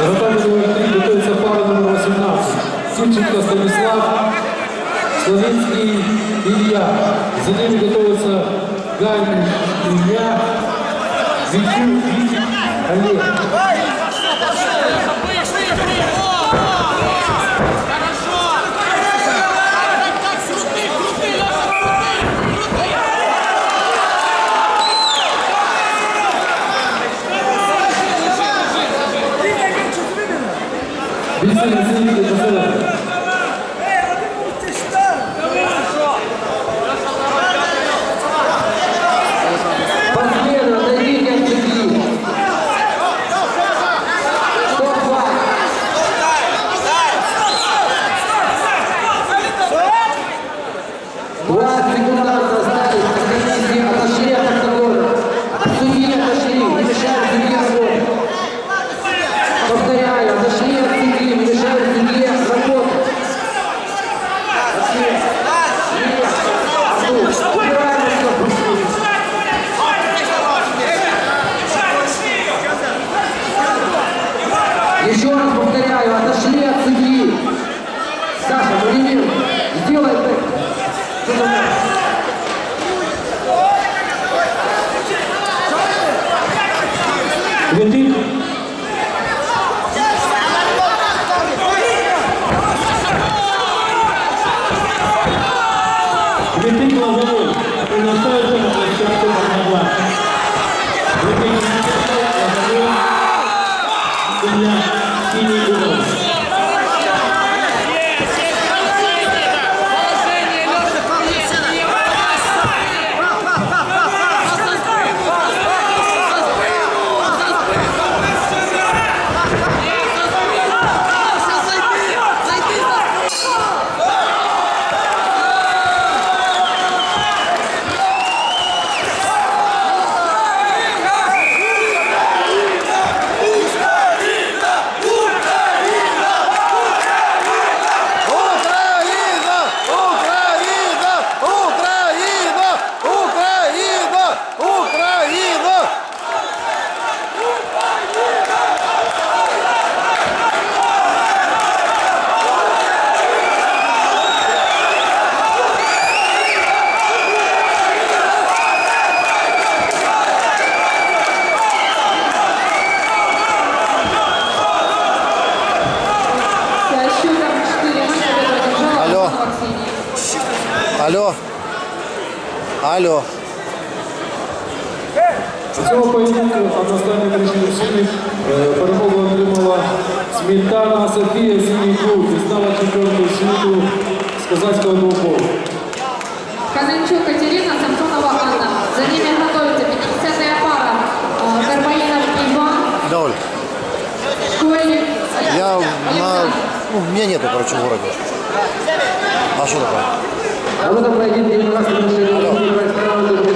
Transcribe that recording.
Заготовий номер 3 готується пара номер 18. Сімченко Станіслав, Словінський Ілля. За ними готується Гань Ілля, Вітюк Pasala, Santi. Алло. Алло. У цього поєдинку одностайний вирішив суді. Е, Перемогу отримала Смітана Софія Синій клуб і стала чемпіонкою світу з козацького двобою. Каненчук Катерина, Самсонова Анна. За ними готовится 50-я пара. э, Карбаинов Иван, Давай. Школьник Я на... Александр. Ну, меня нету, короче, в городе. А что такое? А в этом поединке 12 решение судьи происходило в итоге